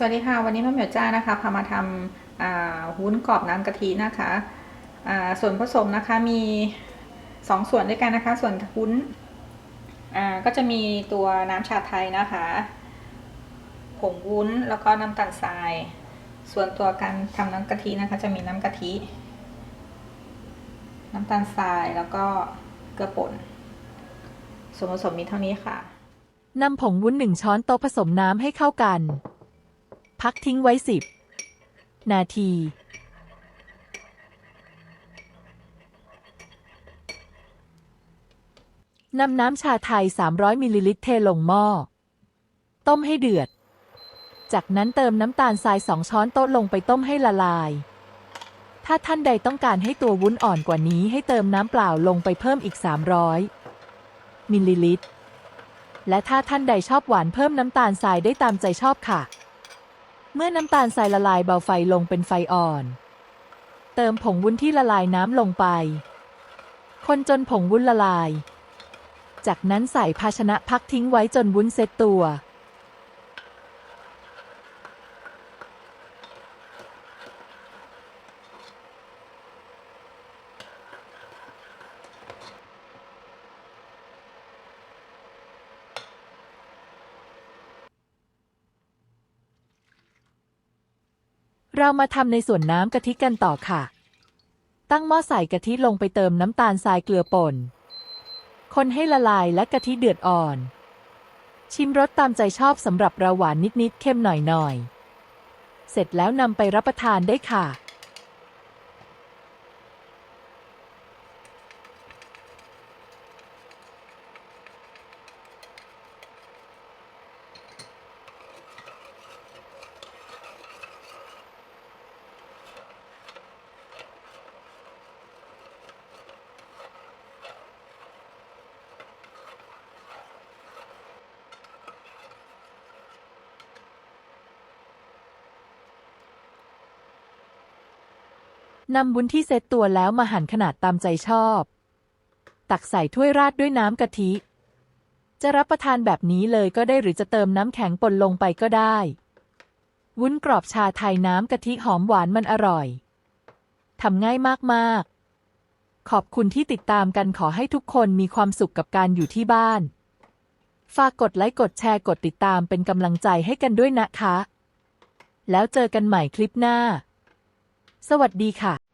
สวัสดีค่ะ วันนี้น้องเหมียวจ้านะคะพามาทำอ่าวุ้นกรอบน้ำกะทินะคะส่วนผสมนะคะมีสองส่วนด้วยกันนะคะ ส่วนวุ้นก็จะมีตัวน้ำชาไทยนะคะผงวุ้นแล้วก็น้ำตาลทราย ส่วนตัวการทำน้ำกะทินะคะ จะมีน้ำกะทิ น้ำตาลทรายแล้วก็เกลือป่นส่วนผสมมีเท่านี้ค่ะนำผงวุ้นหนึ่งช้อนโต๊ะผสมน้ำให้เข้ากัน พักทิ้งไว้สิบนาที นำน้ำชาไทย 300 มิลลิลิตรเทลงหม้อ ต้มให้เดือด จากนั้นเติมน้ำตาลทราย2ช้อนโต๊ะลงไปต้มให้ละลาย ถ้าท่านใดต้องการให้ตัววุ้นอ่อนกว่านี้ให้เติมน้ำเปล่าลงไปเพิ่มอีก 300 มิลลิลิตร และถ้าท่านใดชอบหวานเพิ่มน้ำตาลทรายได้ตามใจชอบค่ะ เมื่อน้ำตาลทรายละลายเบาไฟลงเป็นไฟอ่อน เติมผงวุ้นที่ละลายน้ำลงไป คนจนผงวุ้นละลาย จากนั้นใส่ภาชนะพักทิ้งไว้จนวุ้นเซ็ตตัว เรามาทำในส่วนน้ำกะทิกันต่อค่ะ ตั้งหม้อใส่กะทิลงไปเติมน้ำตาลทรายเกลือป่น คนให้ละลายและกะทิเดือดอ่อน ชิมรสตามใจชอบสำหรับเราหวานนิดๆเค็มหน่อยๆ เสร็จแล้วนำไปรับประทานได้ค่ะ นำวุ้นที่เซตตัวแล้วมาหั่นขนาดตามใจชอบ ตักใส่ถ้วยราดด้วยน้ำกะทิ จะรับประทานแบบนี้เลยก็ได้หรือจะเติมน้ำแข็งป่นลงไปก็ได้ วุ้นกรอบชาไทยน้ำกะทิหอมหวานมันอร่อยทำง่ายมากๆ ขอบคุณที่ติดตามกันขอให้ทุกคนมีความสุขกับการอยู่ที่บ้าน ฝากกดไลค์กดแชร์กดติดตามเป็นกำลังใจให้กันด้วยนะคะ แล้วเจอกันใหม่คลิปหน้า สวัสดีค่ะ